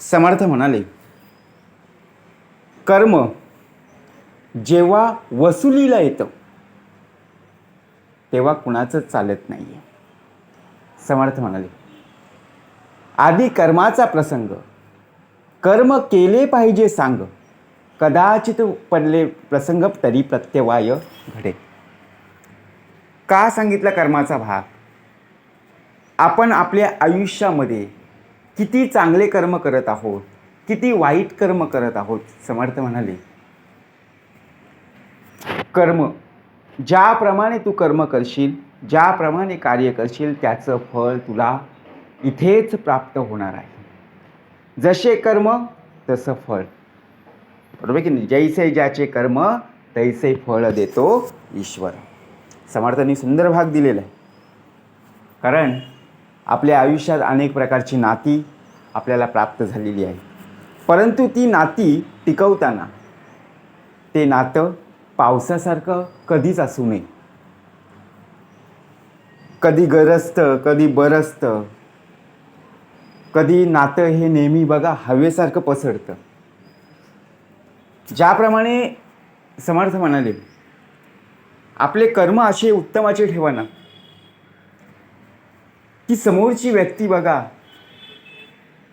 समर्थ म्हणाले कर्म जेव्हा वसुलीला येतं तेव्हा कुणाचं चालत नाही आहे समर्थ म्हणाले आधी कर्माचा प्रसंग कर्म केले पाहिजे सांग कदाचित पडले प्रसंग तरी प्रत्यवाय घडे. का सांगितलं कर्माचा भाग? आपण आपल्या आयुष्यामध्ये किती चांगले कर्म करत आहोत किती वाईट कर्म करत आहोत समर्थ म्हणाले. कर्म ज्याप्रमाणे तू कर्म करशील ज्याप्रमाणे कार्य करशील त्याचं फळ तुला इथेच प्राप्त होणार आहे. जसे कर्म तसं फळ. बरोबर की नाही? जैसे ज्याचे कर्म तैसे फळ देतो ईश्वर. समर्थांनी सुंदर भाग दिलेला आहे. कारण आपल्या आयुष्यात अनेक प्रकारची नाती आपल्याला प्राप्त झालेली आहे. परंतु ती नाती टिकवताना ते नातं पावसासारखं कधीच असू नये. कधी गरजतं कधी बरसतं कधी नातं हे नेहमी बघा हवेसारखं पसरतं. ज्याप्रमाणे समर्थ म्हणाले आपले कर्म असे उत्तमाचे ठेवा ना. की समोरची व्यक्ती बघा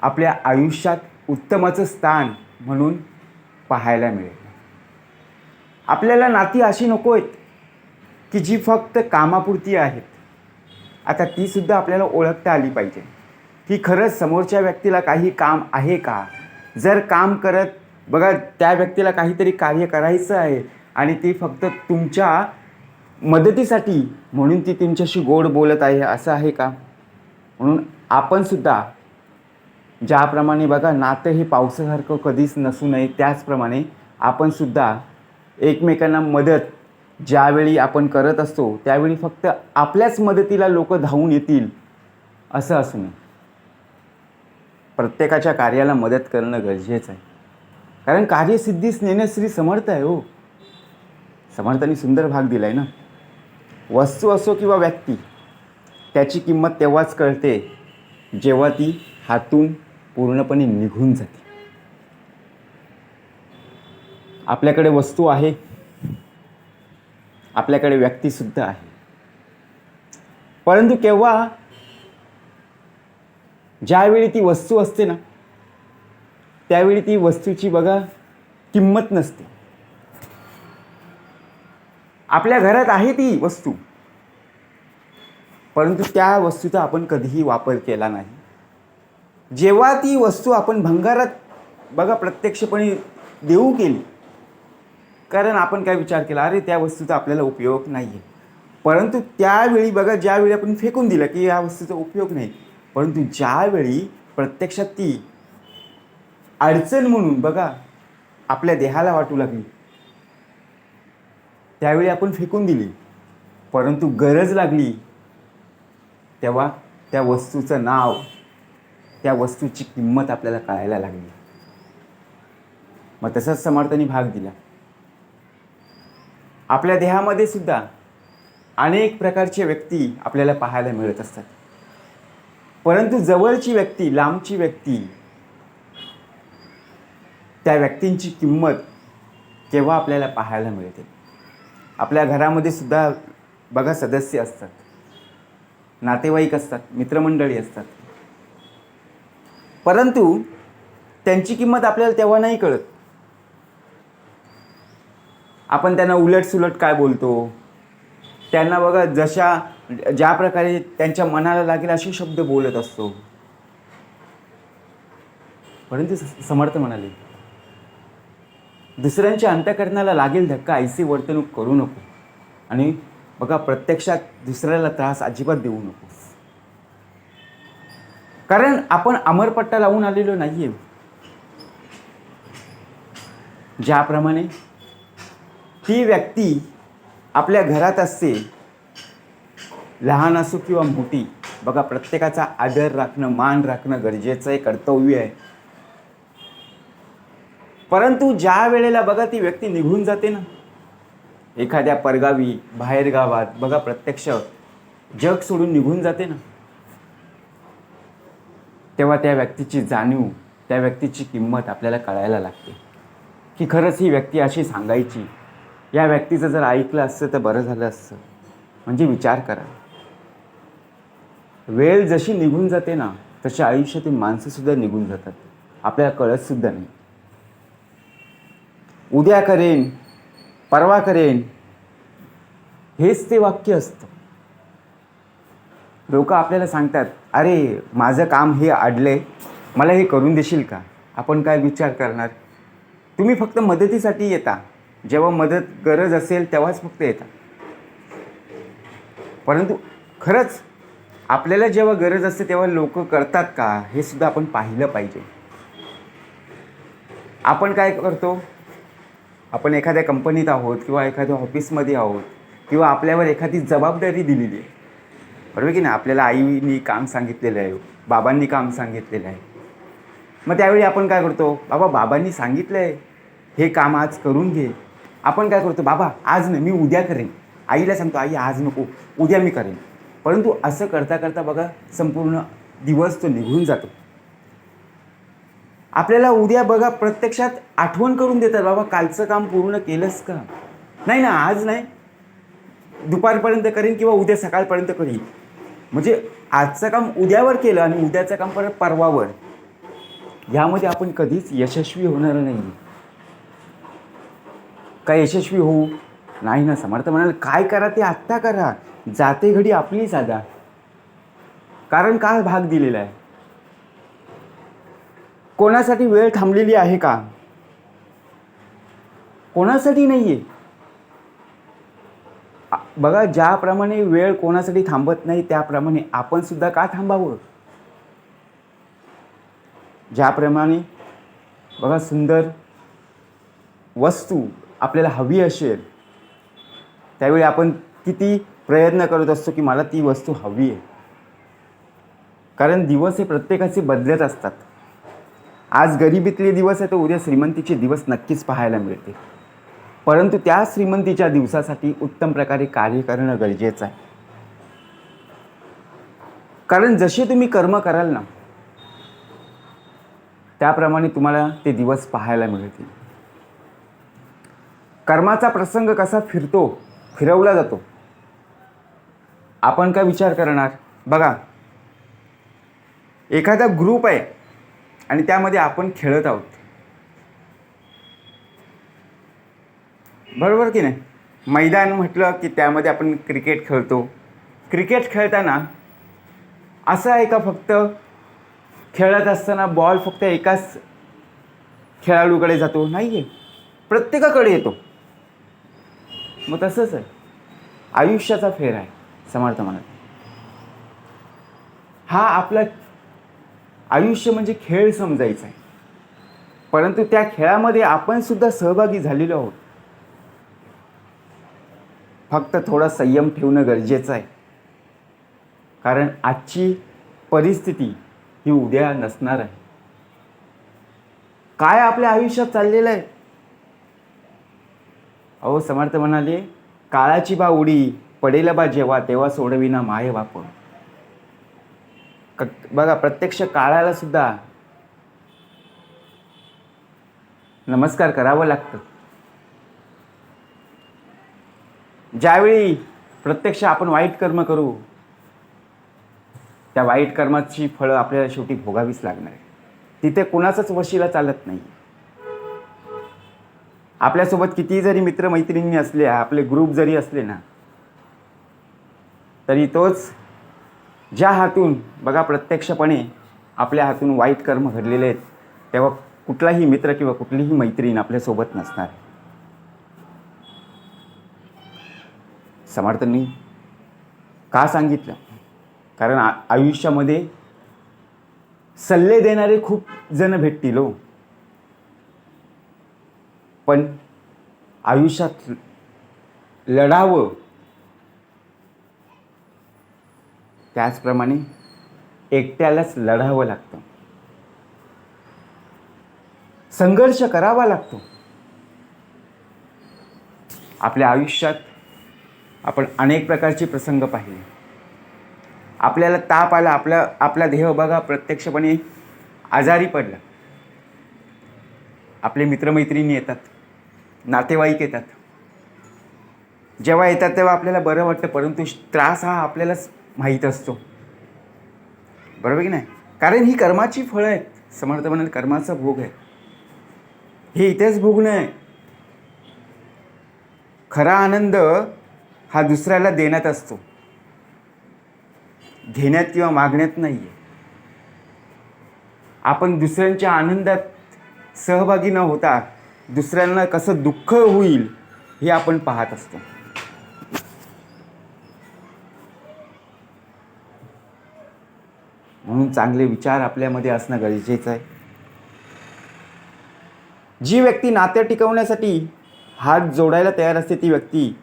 आपल्या आयुष्यात उत्तमाचं स्थान म्हणून पाहायला मिळेल. आपल्याला नाती अशी नको आहेत की जी फक्त कामापुरती आहेत. आता तीसुद्धा आपल्याला ओळखता आली पाहिजे. की खरंच समोरच्या व्यक्तीला काही काम आहे का? जर काम करत बघा त्या व्यक्तीला काहीतरी कार्य करायचं आहे आणि ती फक्त तुमच्या मदतीसाठी म्हणून ती तुमच्याशी गोड बोलत आहे असं आहे का? म्हणून आपणसुद्धा ज्याप्रमाणे बघा नातं हे पावसासारखं कधीच नसू नये त्याचप्रमाणे आपणसुद्धा एकमेकांना मदत ज्यावेळी आपण करत असतो त्यावेळी फक्त आपल्याच मदतीला लोक धावून येतील असं असू नये. प्रत्येकाच्या कार्याला मदत करणं गरजेचं आहे. कारण कार्यसिद्धीस नेणं श्री समर्थ आहे हो. समर्थांनी सुंदर भाग दिला आहे ना. वस्तू असो किंवा व्यक्ती त्याची किंमत तेव्हाच कळते जेव्हा ती हातून पूर्णपणे निघून जाते. आपल्याकडे वस्तू आहे. आपल्याकडे व्यक्तीसुद्धा आहे. परंतु केव्हा ज्यावेळी ती वस्तू असते ना त्यावेळी ती वस्तूची बघा किंमत नसते. आपल्या घरात आहे ती वस्तू. परंतु त्या वस्तूचा आपण कधीही वापर केला नाही. जेव्हा ती वस्तू आपण भंगारात बघा प्रत्यक्षपणे देऊ केली कारण आपण काय विचार केला अरे त्या वस्तूचा आपल्याला उपयोग नाही आहे परंतु त्यावेळी बघा ज्यावेळी आपण फेकून दिलं की या वस्तूचा उपयोग नाही परंतु ज्यावेळी प्रत्यक्षात ती अडचण म्हणून बघा आपल्या देहाला वाटू लागली त्यावेळी आपण फेकून दिली. परंतु गरज लागली तेव्हा त्या वस्तूचं नाव त्या वस्तूची किंमत आपल्याला कळायला लागली. मग तसंच समर्थांनी भाग दिला. आपल्या देहामध्ये सुद्धा अनेक प्रकारचे व्यक्ती आपल्याला पाहायला मिळत असतात. परंतु जवळची व्यक्ती लांबची व्यक्ती त्या व्यक्तींची किंमत केव्हा आपल्याला पाहायला मिळते? आपल्या घरामध्ये सुद्धा बघा सदस्य असतात. नातेवाईक असतात मित्रमंडळी असतात. परंतु त्यांची किंमत आपल्याला तेव्हा नाही कळत. आपण त्यांना उलट सुलट काय बोलतो? त्यांना बघा जशा ज्या प्रकारे त्यांच्या मनाला लागेल असे शब्द बोलत असतो. परंतु समर्थ म्हणाले दुसऱ्यांच्या अंतकरणाला लागेल धक्का ऐसी वर्तणूक करू नको. आणि बघा प्रत्यक्षात दुसऱ्याला त्रास अजिबात देऊ नको. कारण आपण अमरपट्टा लावून आलेलो नाही आहे ज्याप्रमाणे ती व्यक्ती आपल्या घरात असते लहान असो किंवा मोठी बघा प्रत्येकाचा आदर राखणं मान राखणं गरजेचं आहे कर्तव्य आहे. परंतु ज्या वेळेला बघा ती व्यक्ती निघून जाते ना एखाद्या परगावी बाहेर गावात बघा प्रत्यक्ष जग सोडून निघून जाते ना. तेव्हा त्या व्यक्तीची जाणीव त्या व्यक्तीची किंमत आपल्याला कळायला लागते. की खरंच ही व्यक्ती अशी सांगायची या व्यक्तीचं जर ऐकलं असतं तर बरं झालं असतं. म्हणजे विचार करा. वेळ जशी निघून जाते ना तशी आयुष्यातील माणसंसुद्धा निघून जातात. आपल्याला कळतसुद्धा नाही. उद्या करेन परवा करेन. हेच ते वाक्य असतं. लोक आपल्याला सांगतात अरे माझं काम हे अडले मला हे करून देशील का? आपण काय विचार करणार? तुम्ही फक्त मदतीसाठी येता. जेव्हा मदत गरज असेल तेव्हाच फक्त येता. परंतु खरंच आपल्याला जेव्हा गरज असते तेव्हा लोक करतात का? हे सुद्धा आपण पाहिलं पाहिजे. आपण काय करतो? आपण एखाद्या कंपनीत आहोत किंवा एखाद्या ऑफिसमध्ये आहोत किंवा आपल्यावर एखादी जबाबदारी दिलेली आहे. बरोबर की नाही? आपल्याला आईनी काम सांगितलेलं आहे बाबांनी काम सांगितलेलं आहे. मग त्यावेळी आपण काय करतो? बाबा बाबांनी सांगितलं आहे हे काम आज करून घे. आपण काय करतो? बाबा आज नाही मी उद्या करेन. आईला सांगतो आई आज नको उद्या मी करेन. परंतु असं करता करता बघा संपूर्ण दिवस तो निघून जातो. आपल्याला उद्या बघा प्रत्यक्षात आठवण करून देतात बाबा कालचं काम पूर्ण केलंस का? नाही ना आज नाही. दुपारपर्यंत करेन किंवा उद्या सकाळपर्यंत करीन. म्हणजे आजचं काम उद्यावर केलं आणि उद्याचं काम परत परवावर. यामध्ये आपण कधीच यशस्वी होणार नाही. काय यशस्वी होऊ? नाही ना समर्थ म्हणाल काय करा ते आत्ता करा. जाते घडी आपली साधा. कारण काल भाग दिलेला आहे. कोणासाठी वेळ थांबलेली आहे का? कोणासाठी नाही आहे बघा ज्याप्रमाणे वेळ कोणासाठी थांबत नाही त्याप्रमाणे आपण सुद्धा का थांबावं? ज्याप्रमाणे बघा सुंदर वस्तू आपल्याला हवी असेल त्यावेळी आपण किती प्रयत्न करत असतो की मला ती वस्तू हवी आहे. कारण दिवस हे प्रत्येकाचे बदलत असतात. आज गरिबीतले दिवस आहे तर उद्या श्रीमंतीचे दिवस नक्कीच पाहायला मिळते परंतु त्या श्रीमंतीच्या दिवसासाठी उत्तम प्रकारे कार्य करणं गरजेचं आहे. कारण जसे तुम्ही कर्म कराल ना त्याप्रमाणे तुम्हाला ते दिवस पाहायला मिळतील. कर्माचा प्रसंग कसा फिरतो फिरवला जातो आपण काय विचार करणार? बघा एखादा ग्रुप आहे आणि त्यामध्ये आपण खेळत आहोत. बरोबर की नाही? मैदान म्हटलं की त्यामध्ये आपण क्रिकेट खेळतो. क्रिकेट खेळताना असं आहे का फक्त खेळत असताना बॉल फक्त एकाच खेळाडूकडे जातो. नाही आहे प्रत्येकाकडे येतो. मग तसंच आहे. आयुष्याचा फेर आहे. समर्थ म्हणत हा आपला आयुष्य म्हणजे खेळ समजायचा आहे. परंतु त्या खेळामध्ये आपण सुद्धा सहभागी झालेलो आहोत. फक्त थोडा संयम ठेवणं गरजेचं आहे. कारण आजची परिस्थिती ही उद्या नसणार आहे. काय आपल्या आयुष्यात चाललेलं आहे? अहो समर्थ म्हणाले काळाची बा उडी पडेल बा जेव्हा तेव्हा सोडविना माय वापर क बघा प्रत्यक्ष काळाला सुद्धा नमस्कार करावं लागतं. ज्यावेळी प्रत्यक्ष आपण वाईट कर्म करू त्या वाईट कर्माची फळं आपल्याला शेवटी भोगावीच लागणार आहे तिथे कुणाचाच वशीला चालत नाही. आपल्यासोबत कितीही जरी मित्रमैत्रिणी असल्या आपले ग्रुप जरी असले ना तरी तोच ज्या हातून बघा प्रत्यक्षपणे आपल्या हातून वाईट कर्म घडलेले आहेत तेव्हा कुठलाही मित्र किंवा कुठलीही मैत्रीण आपल्यासोबत नसणार. समर्थांनी का सांगितलं? कारण आ आयुष्यामध्ये सल्ले देणारे खूप जण भेटतील हो. पण आयुष्यात लढावं त्याचप्रमाणे एकट्यालाच लढावं लागतं. संघर्ष करावा लागतो. आपल्या आयुष्यात आपण अनेक प्रकारचे प्रसंग पाहिले. आपल्याला ताप आला आपल्या आपला देह बघा प्रत्यक्षपणे आजारी पडला. आपले मित्रमैत्रिणी येतात नातेवाईक येतात. जेव्हा येतात तेव्हा आपल्याला बरं वाटतं परंतु त्रास हा आपल्यालाच माहीत असतो. बरोबर की नाही? कारण ही कर्माची फळं आहेत. समर्थ म्हणाल कर्माचा भोग आहे. हे इथेच भोग नाही खरा आनंद हा दुसऱ्याला देण्यात असतो. घेण्यात किंवा मागण्यात नाही आहे आपण दुसऱ्यांच्या आनंदात सहभागी न होता दुसऱ्यांना कसं दुःख होईल हे आपण पाहत असतो. चांगले विचार आपल्यामध्ये असणं गरजेचं आहे. जी व्यक्ती नातं टिकवण्यासाठी हात जोडायला तयार असते ती व्यक्ती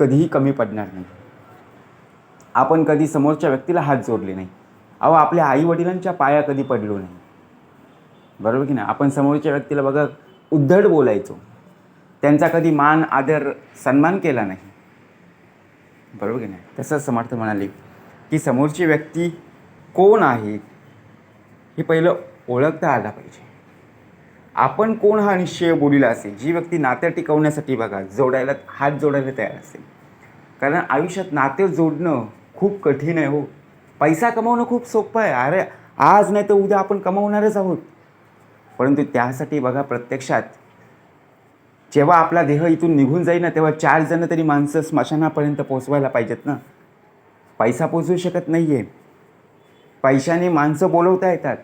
कधीही कमी पडणार नाही. आपण कधी समोरच्या व्यक्तीला हात जोडले नाही. अहो आपल्या आईवडिलांच्या पाया कधी पडलो नाही. बरोबर की नाही? आपण समोरच्या व्यक्तीला बघा उद्धड बोलायचो. त्यांचा कधी मान आदर सन्मान केला नाही. बरोबर की नाही? तसंच समर्थ म्हणाले की समोरची व्यक्ती कोण आहे हे पहिलं ओळखता आला पाहिजे. आपण कोण हा निश्चय बोलीला असेल जी व्यक्ती नात्या टिकवण्यासाठी बघा जोडायला हात जोडायला तयार असेल. कारण आयुष्यात नाते जोडणं खूप कठीण आहे हो. पैसा कमवणं खूप सोपं आहे. अरे आज नाही तर उद्या आपण कमावणारच आहोत. परंतु त्यासाठी बघा प्रत्यक्षात जेव्हा आपला देह इथून निघून जाईल ना तेव्हा चार जण तरी माणसं स्मशानापर्यंत पोचवायला पाहिजेत ना. पैसा पोचवू शकत नाही आहे पैशाने माणसं बोलवता येतात.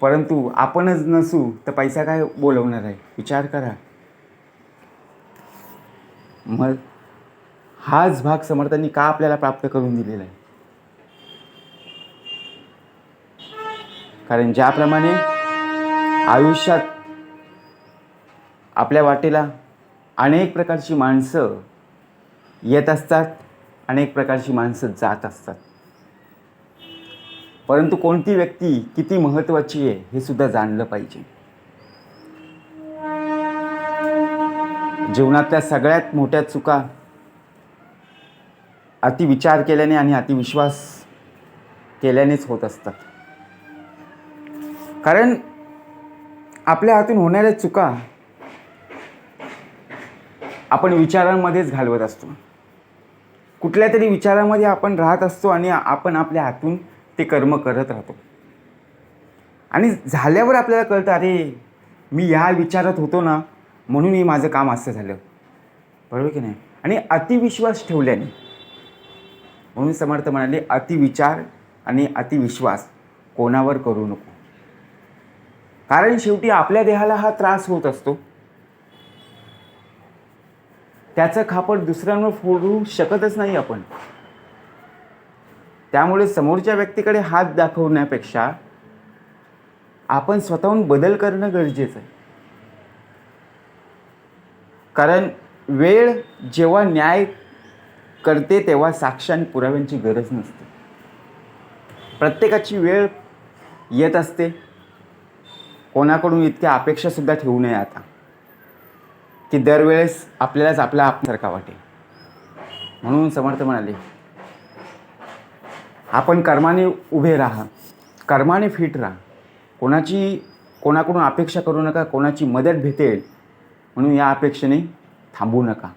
परंतु आपणच नसू तर पैसा काय बोलवणार आहे? विचार करा. मग हाच भाग समर्थांनी का आपल्याला प्राप्त करून दिलेला आहे? कारण ज्याप्रमाणे आयुष्यात आपल्या वाटेला अनेक प्रकारची माणसं येत असतात अनेक प्रकारची माणसं जात असतात. परंतु कोणती व्यक्ती किती महत्त्वाची आहे हे सुद्धा जाणलं पाहिजे. जीवनातल्या सगळ्यात मोठ्या चुका अतिविचार केल्याने आणि अतिविश्वास केल्यानेच होत असतात. कारण आपल्या हातून होणाऱ्या चुका आपण विचारांमध्येच घालवत असतो. कुठल्या तरी विचारामध्ये आपण राहत असतो आणि आपण आपल्या हातून ते कर्म करत राहतो. आणि झाल्यावर आपल्याला कळतं अरे मी ह्या विचारात होतो ना म्हणून हे माझं काम असं झालं. बरोबर की नाही? आणि अतिविश्वास ठेवल्याने म्हणून समर्थ म्हणाले अतिविचार आणि अतिविश्वास कोणावर करू नको. कारण शेवटी आपल्या देहाला हा त्रास होत असतो. त्याचं खापड दुसऱ्यांवर फोडू शकतच नाही आपण. त्यामुळे समोरच्या व्यक्तीकडे हात दाखवण्यापेक्षा आपण स्वतःहून बदल करणं गरजेचं आहे. कारण वेळ जेव्हा न्याय करते तेव्हा साक्ष आणि पुराव्यांची गरज नसते. प्रत्येकाची वेळ येत असते. कोणाकडून इतक्या अपेक्षासुद्धा ठेवू नये आता की दरवेळेस आपल्यालाच आपला आपसारखा वाटेल. म्हणून समर्थ म्हणाले आपण कर्माने उभे राहा. कर्माने फिट राहा. कोणाची कोणाकडून अपेक्षा करू नका कोणाची मदत भेटेल म्हणून या अपेक्षेने थांबू नका.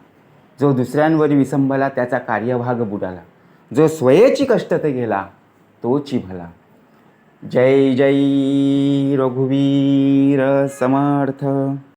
जो दुसऱ्यांवर विसंबला त्याचा कार्यभाग बुडाला. जो स्वयेची कष्ट ते गेला तोची भला. जय जय रघुवीर समर्थ.